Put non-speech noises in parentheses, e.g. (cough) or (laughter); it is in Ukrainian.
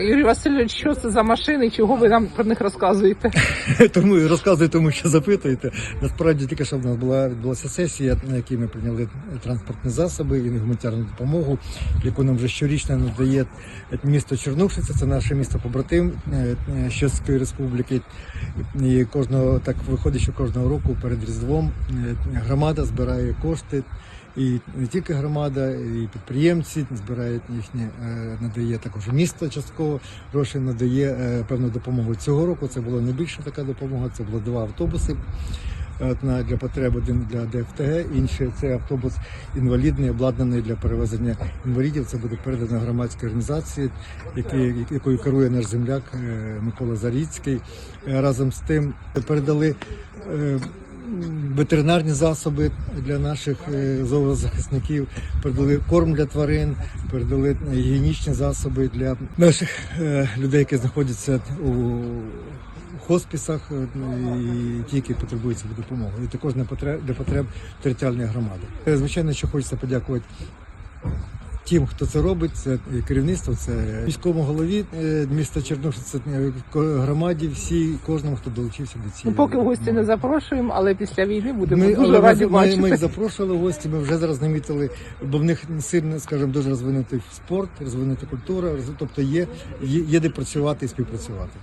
Юрій Васильович, що це за машини, чого ви нам про них розказуєте? (laughs) Тому і розказую, тому що запитуєте. Насправді тільки що в нас була відбулася сесія, на якій ми прийняли транспортні засоби і гуманітарну допомогу, яку нам вже щорічно надає місто Чернушиця. Це наше місто побратим е, е, республіки. І кожного так виходить, що кожного року перед Різдвом е, громада збирає кошти. І не тільки громада, і підприємці збирають їхні, е, надає також місто частково гроші надає е, певну допомогу. Цього року це була найбільша така допомога. Це було два автобуси. Для потреб один для ДФТГ, інший це автобус інвалідний, обладнаний для перевезення інвалідів. Це буде передано громадській організації, якою керує наш земляк е, Микола Заріцький. Разом з тим передали ветеринарні засоби для наших е, зоозахисників, передали корм для тварин, передали гігієнічні засоби для наших е, людей, які знаходяться у хосписах е, і ті, які потребують цієї допомоги. І також для потреб, територіальної громади. Е, Звичайно, що хочеться подякувати. Тим, хто це робить, це керівництво, це міському голові е, міста Чернушин, це е, громаді, всі, кожному, хто долучився до Ну, поки в гості не запрошуємо, але після війни будемо Ми, дуже раді ми, ми, бачити. ми їх запрошували в гості, ми вже зараз намітили, бо в них сильно, скажімо, дуже розвинутий спорт, розвинута культура, тобто є, є, є де працювати і співпрацювати.